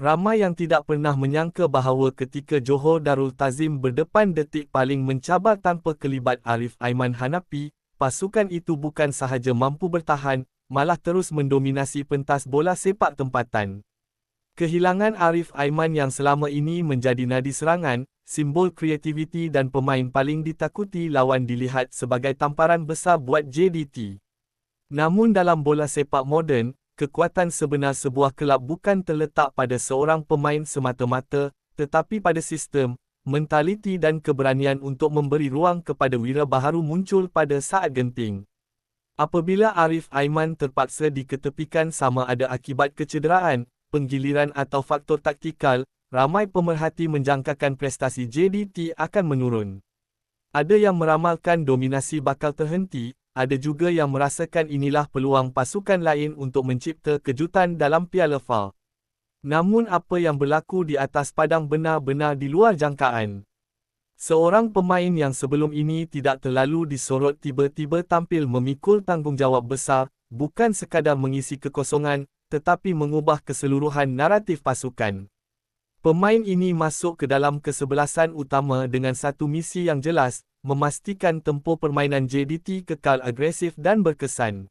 Ramai yang tidak pernah menyangka bahawa ketika Johor Darul Tazim berdepan detik paling mencabar tanpa kelibat Arif Aiman Hanapi, pasukan itu bukan sahaja mampu bertahan, malah terus mendominasi pentas bola sepak tempatan. Kehilangan Arif Aiman yang selama ini menjadi nadi serangan, simbol kreativiti dan pemain paling ditakuti lawan dilihat sebagai tamparan besar buat JDT. Namun dalam bola sepak moden, kekuatan sebenar sebuah kelab bukan terletak pada seorang pemain semata-mata, tetapi pada sistem, mentaliti dan keberanian untuk memberi ruang kepada wira baharu muncul pada saat genting. Apabila Arif Aiman terpaksa diketepikan sama ada akibat kecederaan, penggiliran atau faktor taktikal, ramai pemerhati menjangkakan prestasi JDT akan menurun. Ada yang meramalkan dominasi bakal terhenti, ada juga yang merasakan inilah peluang pasukan lain untuk mencipta kejutan dalam Piala FA. Namun apa yang berlaku di atas padang benar-benar di luar jangkaan. Seorang pemain yang sebelum ini tidak terlalu disorot tiba-tiba tampil memikul tanggungjawab besar, bukan sekadar mengisi kekosongan, tetapi mengubah keseluruhan naratif pasukan. Pemain ini masuk ke dalam kesebelasan utama dengan satu misi yang jelas, memastikan tempoh permainan JDT kekal agresif dan berkesan.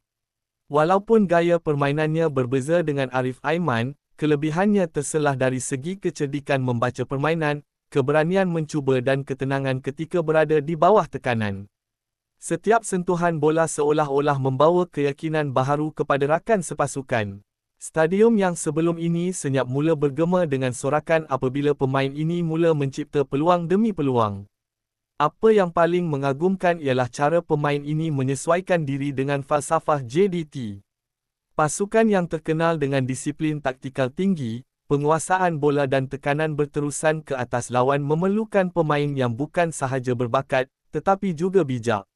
Walaupun gaya permainannya berbeza dengan Arif Aiman, kelebihannya terselah dari segi kecerdikan membaca permainan, keberanian mencuba dan ketenangan ketika berada di bawah tekanan. Setiap sentuhan bola seolah-olah membawa keyakinan baharu kepada rakan sepasukan. Stadium yang sebelum ini senyap mula bergema dengan sorakan apabila pemain ini mula mencipta peluang demi peluang. Apa yang paling mengagumkan ialah cara pemain ini menyesuaikan diri dengan falsafah JDT. Pasukan yang terkenal dengan disiplin taktikal tinggi, penguasaan bola dan tekanan berterusan ke atas lawan memerlukan pemain yang bukan sahaja berbakat, tetapi juga bijak.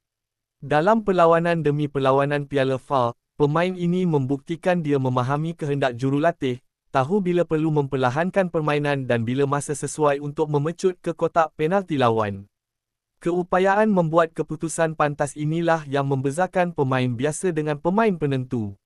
Dalam perlawanan demi perlawanan Piala FA, pemain ini membuktikan dia memahami kehendak jurulatih, tahu bila perlu memperlahankan permainan dan bila masa sesuai untuk memecut ke kotak penalti lawan. Keupayaan membuat keputusan pantas inilah yang membezakan pemain biasa dengan pemain penentu.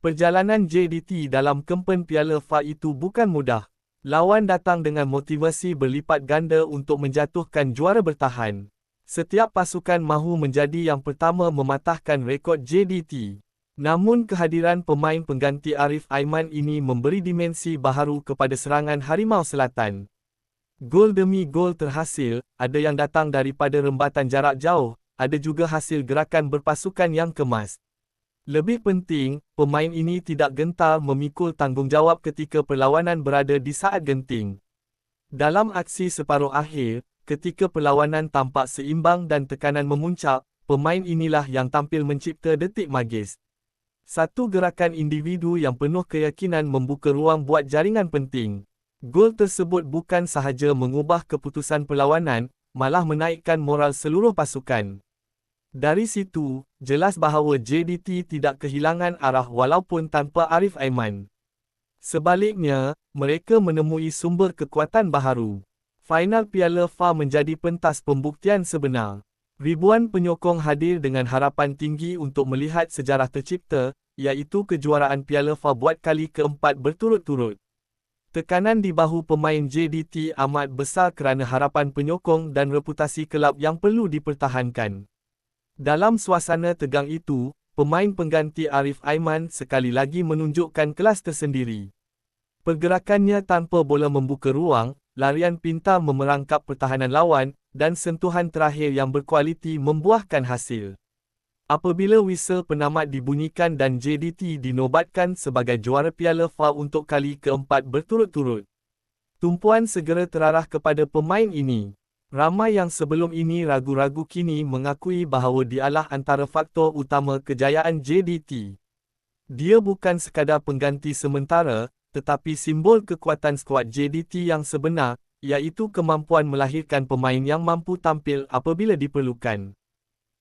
Perjalanan JDT dalam kempen Piala FA itu bukan mudah. Lawan datang dengan motivasi berlipat ganda untuk menjatuhkan juara bertahan. Setiap pasukan mahu menjadi yang pertama mematahkan rekod JDT. Namun kehadiran pemain pengganti Arif Aiman ini memberi dimensi baharu kepada serangan Harimau Selatan. Gol demi gol terhasil, ada yang datang daripada rembatan jarak jauh, ada juga hasil gerakan berpasukan yang kemas. Lebih penting, pemain ini tidak gentar memikul tanggungjawab ketika perlawanan berada di saat genting. Dalam aksi separuh akhir, ketika perlawanan tampak seimbang dan tekanan memuncak, pemain inilah yang tampil mencipta detik magis. Satu gerakan individu yang penuh keyakinan membuka ruang buat jaringan penting. Gol tersebut bukan sahaja mengubah keputusan perlawanan, malah menaikkan moral seluruh pasukan. Dari situ, jelas bahawa JDT tidak kehilangan arah walaupun tanpa Arif Aiman. Sebaliknya, mereka menemui sumber kekuatan baharu. Final Piala FA menjadi pentas pembuktian sebenar. Ribuan penyokong hadir dengan harapan tinggi untuk melihat sejarah tercipta, iaitu kejuaraan Piala FA buat kali keempat berturut-turut. Tekanan di bahu pemain JDT amat besar kerana harapan penyokong dan reputasi kelab yang perlu dipertahankan. Dalam suasana tegang itu, pemain pengganti Arif Aiman sekali lagi menunjukkan kelas tersendiri. Pergerakannya tanpa bola membuka ruang, larian pintar memerangkap pertahanan lawan, dan sentuhan terakhir yang berkualiti membuahkan hasil. Apabila whistle penamat dibunyikan dan JDT dinobatkan sebagai juara Piala FA untuk kali keempat berturut-turut, tumpuan segera terarah kepada pemain ini. Ramai yang sebelum ini ragu-ragu kini mengakui bahawa dialah antara faktor utama kejayaan JDT. Dia bukan sekadar pengganti sementara, tetapi simbol kekuatan skuad JDT yang sebenar, iaitu kemampuan melahirkan pemain yang mampu tampil apabila diperlukan.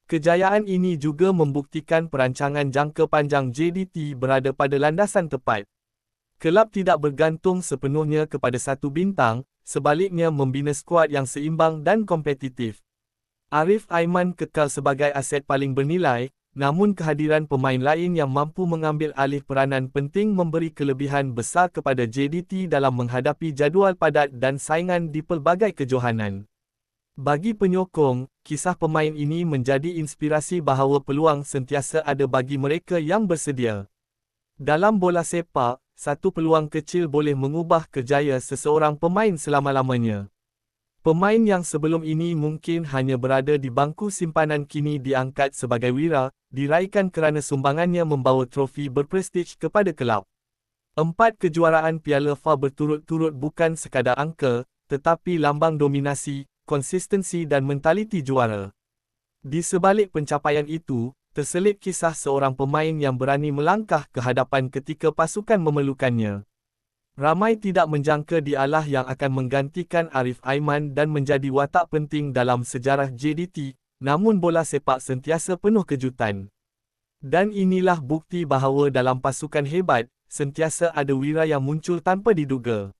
Kejayaan ini juga membuktikan perancangan jangka panjang JDT berada pada landasan tepat. Kelab tidak bergantung sepenuhnya kepada satu bintang, sebaliknya membina skuad yang seimbang dan kompetitif. Arif Aiman kekal sebagai aset paling bernilai, namun kehadiran pemain lain yang mampu mengambil alih peranan penting memberi kelebihan besar kepada JDT dalam menghadapi jadual padat dan saingan di pelbagai kejohanan. Bagi penyokong, kisah pemain ini menjadi inspirasi bahawa peluang sentiasa ada bagi mereka yang bersedia. Dalam bola sepak, satu peluang kecil boleh mengubah kejaya seseorang pemain selama-lamanya. Pemain yang sebelum ini mungkin hanya berada di bangku simpanan kini diangkat sebagai wira, diraikan kerana sumbangannya membawa trofi berprestij kepada kelab. Empat kejuaraan Piala FA berturut-turut bukan sekadar angka, tetapi lambang dominasi, konsistensi dan mentaliti juara. Di sebalik pencapaian itu, terselip kisah seorang pemain yang berani melangkah ke hadapan ketika pasukan memerlukannya. Ramai tidak menjangka dialah yang akan menggantikan Arif Aiman dan menjadi watak penting dalam sejarah JDT, namun bola sepak sentiasa penuh kejutan. Dan inilah bukti bahawa dalam pasukan hebat, sentiasa ada wira yang muncul tanpa diduga.